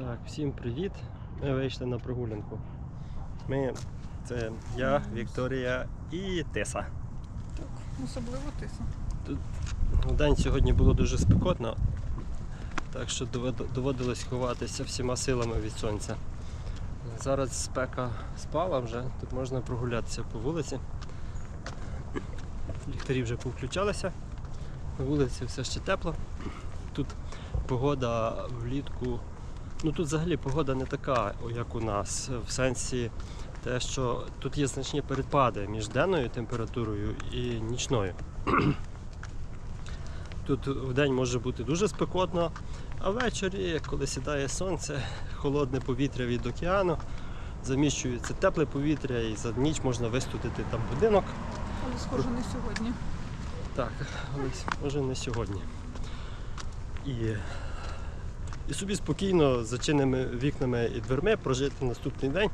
Так, всім привіт. Ми вийшли на прогулянку. Ми це я, Вікторія і Теса. Так, особливо тиса. В День сьогодні було дуже спекотно, так що доводилось ховатися всіма силами від сонця. Зараз спека спала вже, тут можна прогулятися по вулиці. Ліхтарі вже повключалися. На вулиці все ще тепло. Тут погода влітку. Ну тут взагалі погода не така, як у нас, в сенсі те, що тут є значні перепади між денною температурою і нічною. Тут в день може бути дуже спекотно, а ввечері, коли сідає сонце, холодне повітря від океану, заміщується тепле повітря і за ніч можна вистудити там будинок. Але схоже не сьогодні. Так, але може не сьогодні. І, і собі спокійно з зачиненими вікнами і дверми прожити наступний день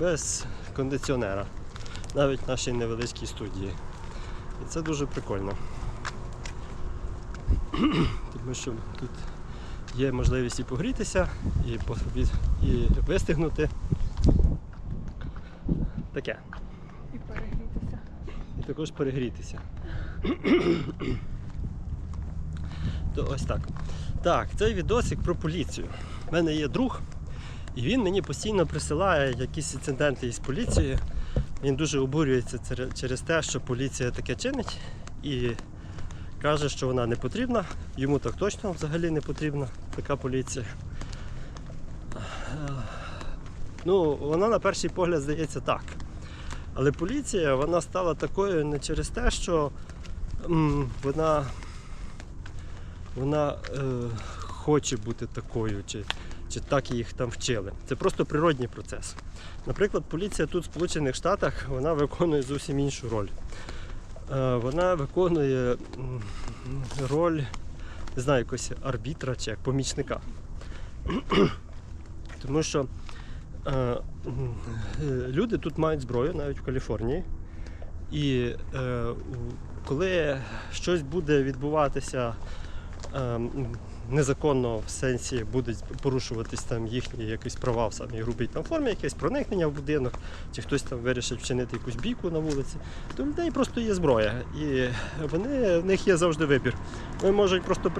без кондиціонера, навіть в нашій невеличкій студії. І це дуже прикольно. Тому що тут є можливість і погрітися, і, і вистигнути. Таке. І перегрітися. І також перегрітися. То ось так. Так, цей відосик про поліцію. У мене є друг, і він мені постійно присилає якісь інциденти із поліцією. Він дуже обурюється через те, що поліція таке чинить і каже, що вона не потрібна. Йому так точно взагалі не потрібна така поліція. Ну, вона на перший погляд здається так. Але поліція вона стала такою не через те, що м, вона, вона е, хоче бути такою, чи, чи так їх там вчили. Це просто природній процес. Наприклад, поліція тут в Сполучених Штатах вона виконує зовсім іншу роль. Е, вона виконує роль, не знаю, якогось арбітра чи як помічника. Тому що е, люди тут мають зброю, навіть в Каліфорнії. І е, коли щось буде відбуватися незаконно в сенсі будуть порушуватись там їхні якісь права в самій грубій там формі, якесь проникнення в будинок, чи хтось там вирішить вчинити якусь бійку на вулиці, то в людей просто є зброя. І вони, в них є завжди вибір. Вони можуть просто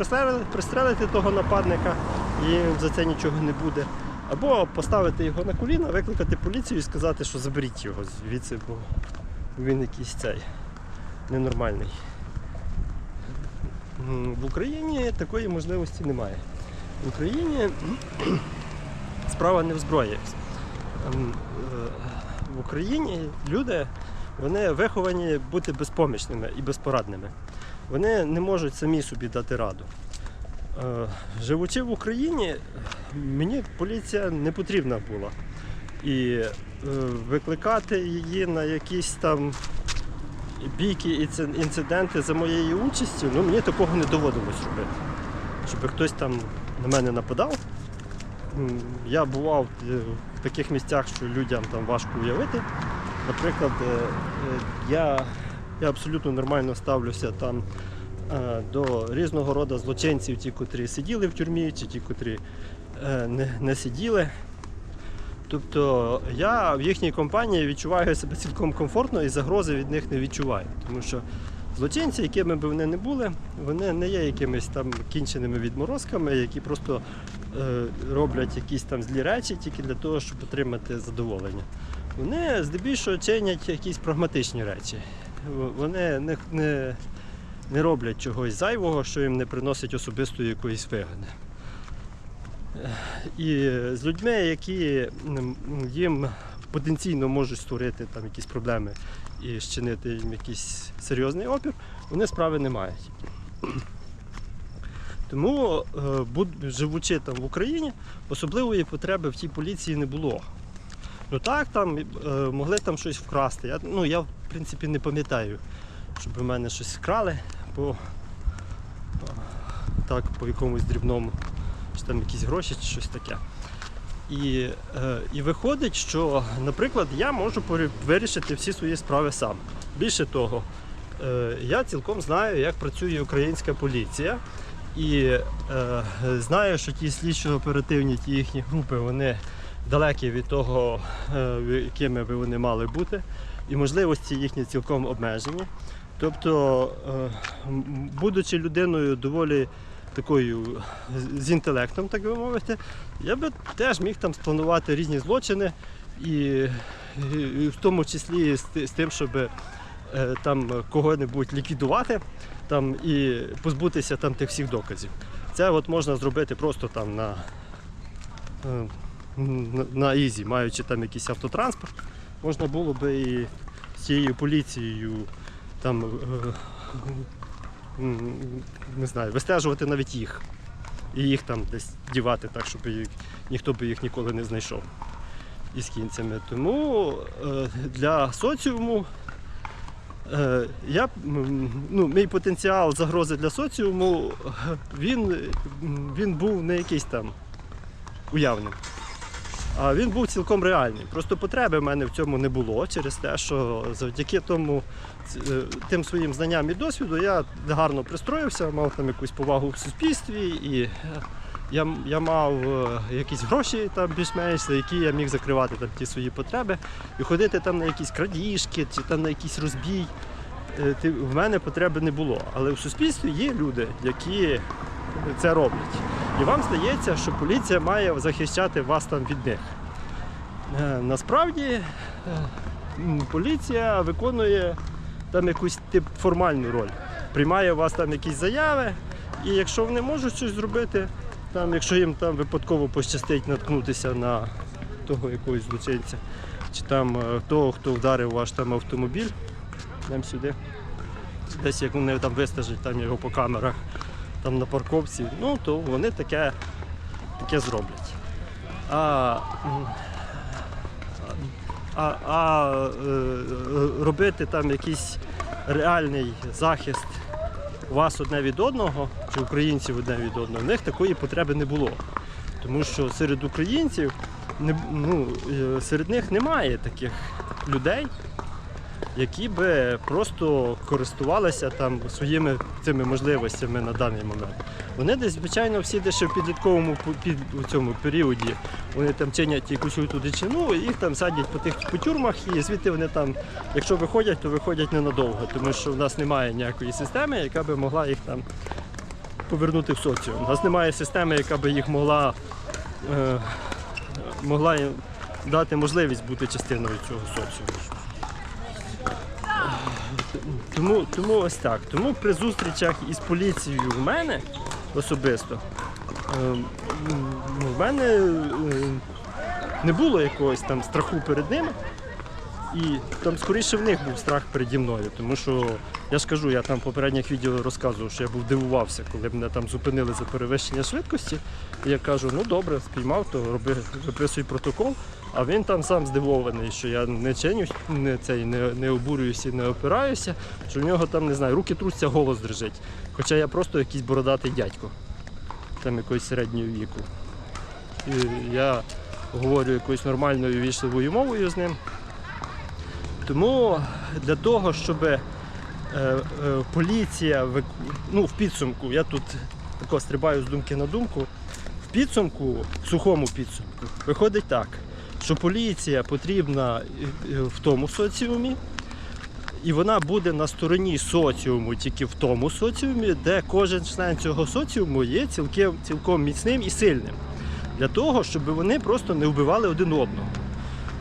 пристрелити того нападника, і за це нічого не буде. Або поставити його на коліна, викликати поліцію і сказати, що заберіть його звідси, бо він якийсь цей ненормальний. В Україні такої можливості немає. В Україні справа не в зброї. Ем, е, В Україні люди вони виховані бути безпомічними і безпорадними. Вони не можуть самі собі дати раду. Е, Живучи в Україні, мені поліція не потрібна була. І е, викликати її на якісь там бійки і інциденти за моєю участю, ну мені такого не доводилось робити. Щоб хтось там на мене нападав. Я бував е, в таких місцях, що людям там важко уявити. Наприклад, е, е, я, я абсолютно нормально ставлюся там до різного роду злочинців, ті, котрі сиділи в тюрмі, чи ті, котрі не, не сиділи. Тобто я в їхній компанії відчуваю себе цілком комфортно і загрози від них не відчуваю. Тому що злочинці, якими б вони не були, вони не є якимись там кінченими відморозками, які просто е, роблять якісь там злі речі тільки для того, щоб отримати задоволення. Вони здебільшого чинять якісь прагматичні речі. Вони не, не, не роблять чогось зайвого, що їм не приносить особистої якоїсь вигоди. І з людьми, які їм потенційно можуть створити там якісь проблеми і щинити їм якийсь серйозний опір, вони справи не мають. Тому, е, живучи там в Україні, особливої потреби в тій поліції не було. Ну так, там е, могли там щось вкрасти. Я, ну, я в принципі не пам'ятаю, щоб в мене щось вкрали по, так, по якомусь дрібному чи там якісь гроші, чи щось таке. І, е, і виходить, що, наприклад, я можу вирішити всі свої справи сам. Більше того, е, я цілком знаю, як працює українська поліція. І е, знаю, що ті слідчо-оперативні, ті їхні групи, вони далекі від того, е, якими би вони мали бути, і можливості їхні цілком обмежені. Тобто, будучи людиною доволі такою з- інтелектом, так би мовити, я би теж міг там спланувати різні злочини, і, і- в тому числі з, з тим, щоб е, там кого-небудь ліквідувати там, і позбутися там тих всіх доказів. Це от можна зробити просто там на, е, на, ізі, маючи там якийсь автотранспорт. Можна було би і з цією поліцією там, е, не знаю, вистежувати навіть їх. І їх там десь дівати так, щоб їх, ніхто би їх ніколи не знайшов із кінцями. Тому е, для соціуму е, я, ну, мій потенціал загрози для соціуму, е, він, він був не якийсь там уявним. Він був цілком реальним. Просто потреби в мене в цьому не було через те, що завдяки тому е, тим своїм знанням і досвіду я гарно пристроївся, мав там якусь повагу в суспільстві і е, я, я мав е, якісь гроші там більш-менш, за які я міг закривати там ті свої потреби і ходити там на якісь крадіжки чи там на якийсь розбій. В мене потреби не було. Але в суспільстві є люди, які це роблять. І вам здається, що поліція має захищати вас там від них. Е, Насправді е, поліція виконує там якусь тип формальну роль. Приймає у вас там якісь заяви, і якщо вони можуть щось зробити, там, якщо їм там випадково пощастить наткнутися на того якогось злочинця, чи там е, того, хто вдарив ваш там автомобіль, нам сюди. Десь як вони там вистежать там його по камерах там на парковці, ну то вони таке, таке зроблять. А, а, а е, робити там якийсь реальний захист вас одне від одного, чи українців одне від одного, в них такої потреби не було. Тому що серед українців ну, е, серед них немає таких людей, які би просто користувалися там своїми цими можливостями на даний момент. Вони десь, звичайно, всі десь в підлітковому під, у цьому періоді вони там чинять якусь ту дичину, і їх там садять по тих по тюрмах, і звідти вони там, якщо виходять, то виходять ненадовго, тому що в нас немає ніякої системи, яка би могла їх там повернути в соціум. У нас немає системи, яка би їх могла, е, могла дати можливість бути частиною цього соціуму. Тому, тому ось так. Тому при зустрічах із поліцією в мене особисто е, м, ну, в мене е, не було якогось там страху перед ними. І там скоріше в них був страх переді мною, тому що я ж кажу, я там в попередніх відео розказував, що я був дивувався, коли мене там зупинили за перевищення швидкості. І я кажу, ну добре, спіймав, то роби, виписуй протокол. А він там сам здивований, що я не чиню, не, цей, не, не обурююся, не опираюся, що в нього там, не знаю, руки трусяться, голос дрижить. Хоча я просто якийсь бородатий дядько, там якоїсь середнього віку. І я говорю якоюсь нормальною вічливою мовою з ним. Тому для того, щоб е, е, поліція ну, в підсумку, я тут тако стрибаю з думки на думку, в підсумку, в сухому підсумку, виходить так, що поліція потрібна е, в тому соціумі, і вона буде на стороні соціуму тільки в тому соціумі, де кожен член цього соціуму є цілком, цілком міцним і сильним. Для того, щоб вони просто не вбивали один одного.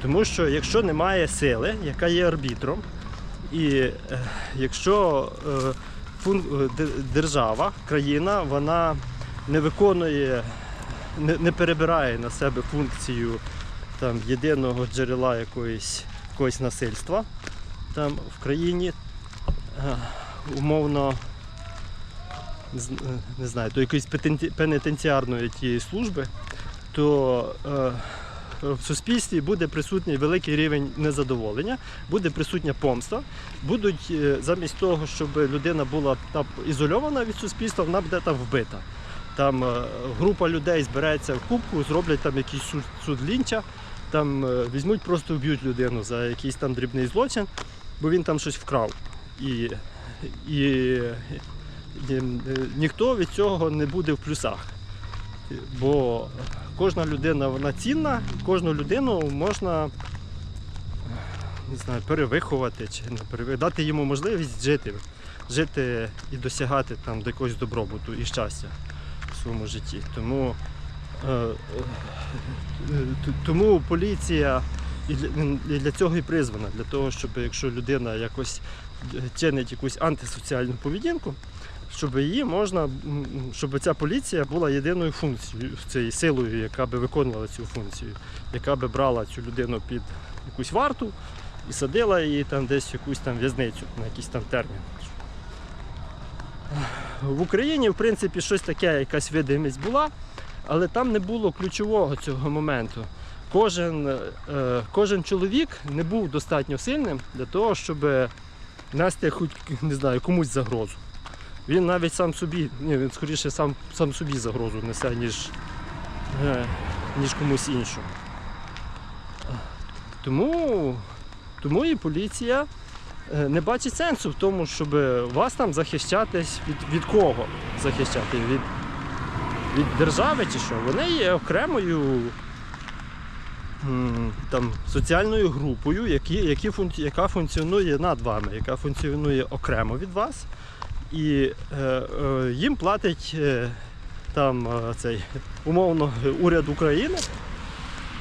Тому що якщо немає сили, яка є арбітром, і е, якщо е, е, де- держава, країна, вона не виконує, не, перебирає на себе функцію там, єдиного джерела якоїсь, якогось насильства там в країні, умовно, не знаю, до якоїсь пенітенціарної тієї служби, то в суспільстві буде присутній великий рівень незадоволення, буде присутня помста. Будуть е, замість того, щоб людина була там ізольована від суспільства, вона буде там вбита. Там е, група людей збереться в кубку, зроблять там якийсь суд, лінча, там е, візьмуть, просто вб'ють людину за якийсь там дрібний злочин, бо він там щось вкрав. І, і е, ніхто від цього не буде в плюсах. Бо кожна людина вона цінна, кожну людину можна не знаю, перевиховати чи не перевиховати, дати йому можливість жити, жити і досягати там до якогось добробуту і щастя в своєму житті. Тому, е, е, тому поліція і для, і для цього і призвана, для того, щоб якщо людина якось чинить якусь антисоціальну поведінку, щоб її можна, щоб ця поліція була єдиною функцією, цією силою, яка би виконувала цю функцію, яка би брала цю людину під якусь варту і садила її там десь в якусь там в'язницю на якийсь там термін. В Україні, в принципі, щось таке, якась видимість була, але там не було ключового цього моменту. Кожен, е, кожен чоловік не був достатньо сильним для того, щоб нести хоч не знаю, комусь загрозу. Він навіть сам собі, ні, він скоріше сам, сам собі загрозу несе, ніж, е, ніж комусь іншому. Тому, тому і поліція е, не бачить сенсу в тому, щоб вас там захищатись від, від кого захищати? Від, від держави чи що? Вони є окремою там, соціальною групою, які, які яка функціонує над вами, яка функціонує окремо від вас. І е, е, їм платить е, там цей умовно уряд України.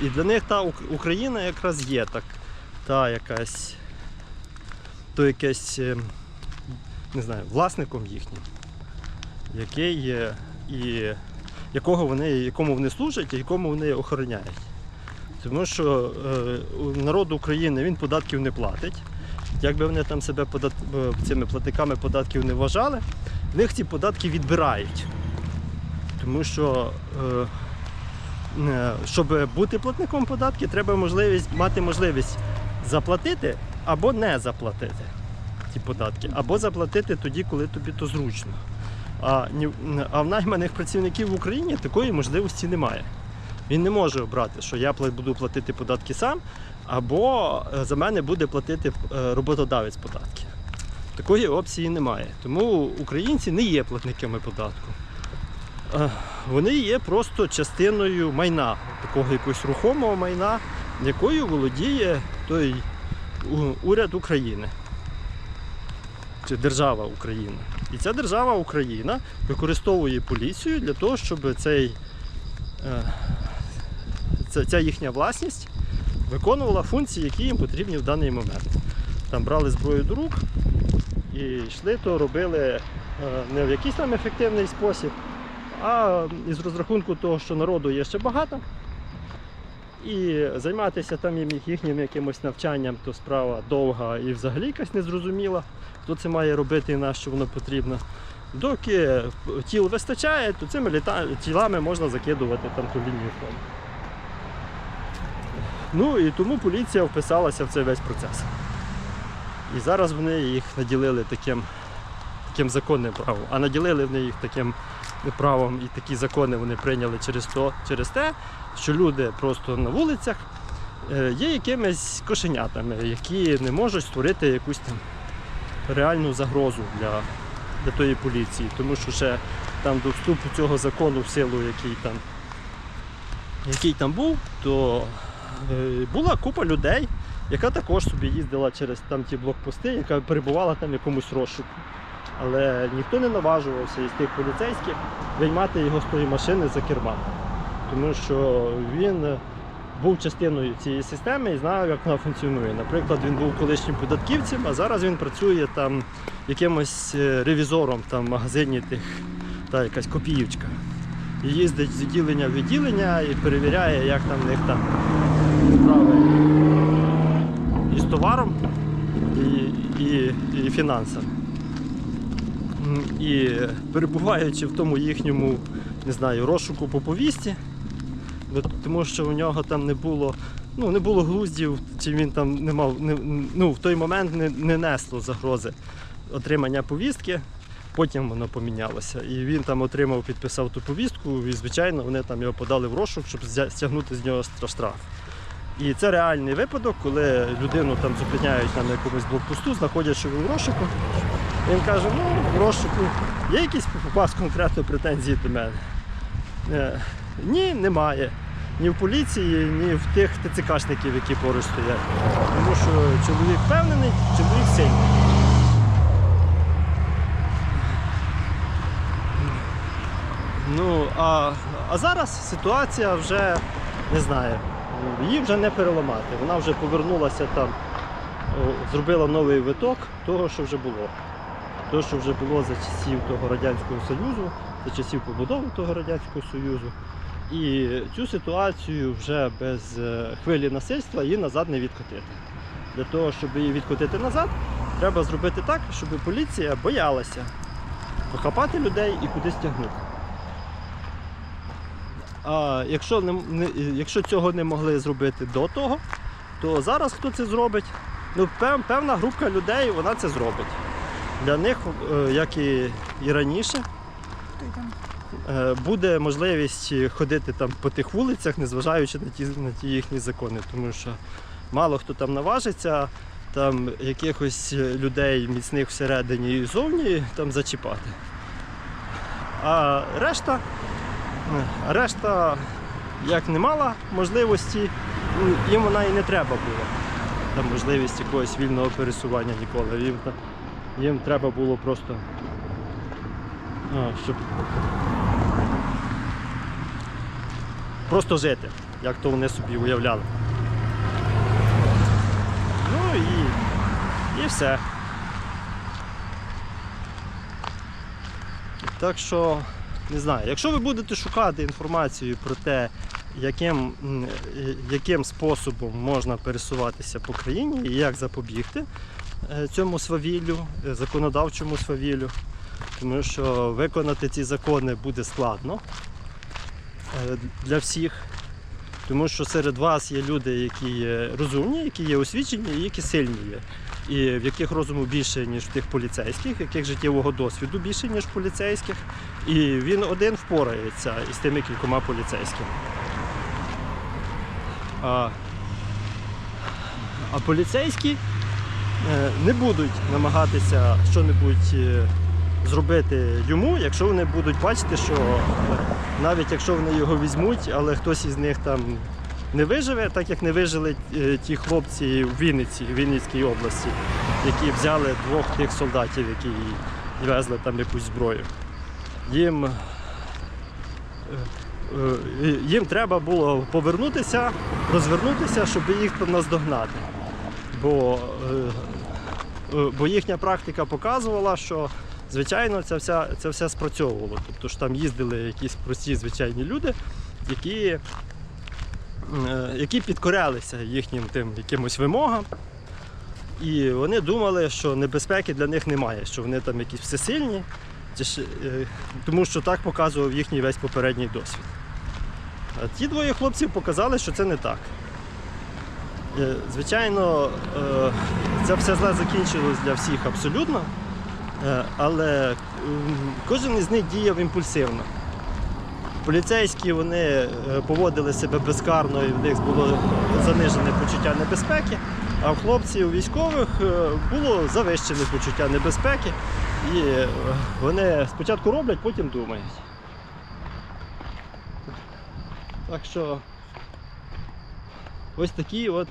І для них та Україна якраз є так, та якась, то якесь, не знаю, власником їхнім, який є, і якого вони, якому вони служать і якому вони охороняють. Тому що е, народ України він податків не платить. Якби вони там себе подат... цими платниками податків не вважали, в них ці податки відбирають. Тому що е, е, щоб бути платником податків, треба можливість, мати можливість заплатити або не заплатити ті податки, або заплатити тоді, коли тобі то зручно. А, а в найманих працівників в Україні такої можливості немає. Він не може обрати, що я буду платити податки сам, або е, за мене буде платити е, роботодавець податки. Такої опції немає. Тому українці не є платниками податку. Е, Вони є просто частиною майна, такого якогось рухомого майна, якою володіє той уряд України чи держава Україна. І ця держава Україна використовує поліцію для того, щоб цей, ця їхня власність виконувала функції, які їм потрібні в даний момент. Там брали зброю до рук і йшли, то робили е, не в якийсь там ефективний спосіб, а із розрахунку того, що народу є ще багато. І займатися там їхнім якимось навчанням, то справа довга і взагалі якась незрозуміла, хто це має робити і на що воно потрібно. Доки тіл вистачає, то цими тілами можна закидувати там ту лінію фронту. Ну і тому поліція вписалася в цей весь процес. І зараз вони їх наділили таким, таким законним правом. А наділили вони їх таким правом і такі закони вони прийняли через, то, через те, що люди просто на вулицях е, є якимись кошенятами, які не можуть створити якусь там реальну загрозу для, для тої поліції. Тому що ще там до вступу цього закону в силу, який там, який там був, то була купа людей, яка також собі їздила через там ті блокпости, яка перебувала там в якомусь розшуку. Але ніхто не наважувався із тих поліцейських виймати його з тої машини за керма. Тому що він е, був частиною цієї системи і знав, як вона функціонує. Наприклад, він був колишнім податківцем, а зараз він працює там якимось е, ревізором там, в магазині тих, та якась копіївчка. І їздить з відділення в відділення і перевіряє, як там в них там справи із товаром і, і, і фінансами. І перебуваючи в тому їхньому, не знаю, розшуку по повісті, тому що у нього там не було, ну, не було глуздів, чи він там не мав, не, ну, в той момент не, не несло загрози отримання повістки. Потім воно помінялося. І він там отримав, підписав ту повістку, і, звичайно, вони там його подали в розшук, щоб стягнути з нього штраф. І це реальний випадок, коли людину там зупиняють на якомусь блокпосту, він в розшуку, Він каже, ну, в розшуку, є якісь у вас конкретно претензії до мене? Е, ні, немає. Ні в поліції, ні в тих ТЦКшників, які поруч стоять. Тому що чоловік впевнений, чоловік сильний. Ну, а, а зараз ситуація вже не знаю, її вже не переламати. Вона вже повернулася там, зробила новий виток того, що вже було. Того, що вже було за часів того Радянського Союзу, за часів побудови того Радянського Союзу. І цю ситуацію вже без е, хвилі насильства її назад не відкотити. Для того, щоб її відкотити назад, треба зробити так, щоб поліція боялася похапати людей і кудись тягнути. А якщо, не, не, якщо цього не могли зробити до того, то зараз хто це зробить? Ну, пев, певна групка людей вона це зробить. Для них, е, як і, і раніше, е, буде можливість ходити там по тих вулицях, незважаючи на ті, на ті їхні закони, тому що мало хто там наважиться там якихось людей міцних всередині і зовні там зачіпати. А решта, е, решта, як не мала можливості, їм вона і не треба була. Там можливість якогось вільного пересування ніколи. Їм, їм треба було просто, щоб просто жити, як то вони собі уявляли. Ну і, і все. Так що, не знаю, якщо ви будете шукати інформацію про те, яким, яким способом можна пересуватися по країні і як запобігти е, цьому свавіллю, е, законодавчому свавіллю, тому що виконати ці закони буде складно е, для всіх. Тому що серед вас є люди, які є розумні, які є освічені і які сильні є. І в яких розуму більше, ніж в тих поліцейських, в яких життєвого досвіду більше, ніж в поліцейських. І він один впорається із тими кількома поліцейськими. А, а поліцейські е, не будуть намагатися щось зробити йому, якщо вони будуть бачити, що е, навіть якщо вони його візьмуть, але хтось із них там не виживе, так як не вижили е, ті хлопці в Вінниці, в Вінницькій області, які взяли двох тих солдатів, які везли там якусь зброю. Їм, е, е, їм треба було повернутися, розвернутися, щоб їх наздогнати. Бо, бо їхня практика показувала, що звичайно це, вся, це все спрацьовувало. Тобто ж там їздили якісь прості звичайні люди, які, які підкорялися їхнім тим якимось вимогам. І вони думали, що небезпеки для них немає, що вони там якісь всесильні, е, тому що так показував їхній весь попередній досвід. А ті двоє хлопців показали, що це не так. Е, Звичайно, е, це все зле закінчилось для всіх абсолютно, е, але кожен із них діяв імпульсивно. Поліцейські вони е, поводили себе безкарно і в них було занижене почуття небезпеки, а в хлопців військових е, було завищене почуття небезпеки. І е, вони спочатку роблять, потім думають. Так що ось такі от,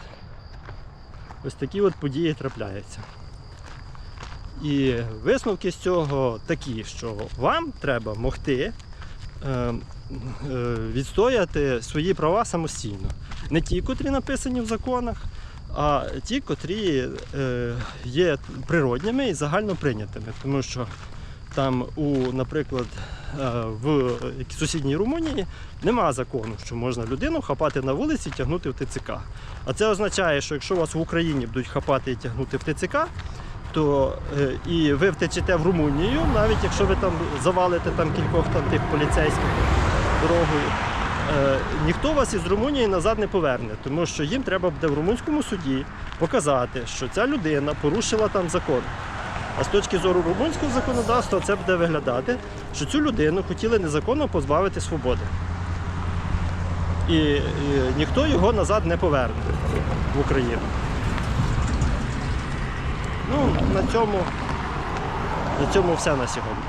ось такі от події трапляються. І висновки з цього такі, що вам треба могти відстояти свої права самостійно. Не ті, котрі написані в законах, а ті, котрі е, є природніми і загально прийнятими. Тому що там, у, наприклад, е, в сусідній Румунії нема закону, що можна людину хапати на вулиці і тягнути в ТЦК. А це означає, що якщо вас в Україні будуть хапати і тягнути в ТЦК, то е, і ви втечете в Румунію, навіть якщо ви там завалите там кількох там тих поліцейських дорогою, е, ніхто вас із Румунії назад не поверне, тому що їм треба буде в румунському суді показати, що ця людина порушила там закон. А з точки зору румунського законодавства це буде виглядати, що цю людину хотіли незаконно позбавити свободи. І, і ніхто його назад не поверне в Україну. Ну, на цьому, На цьому все на сьогодні.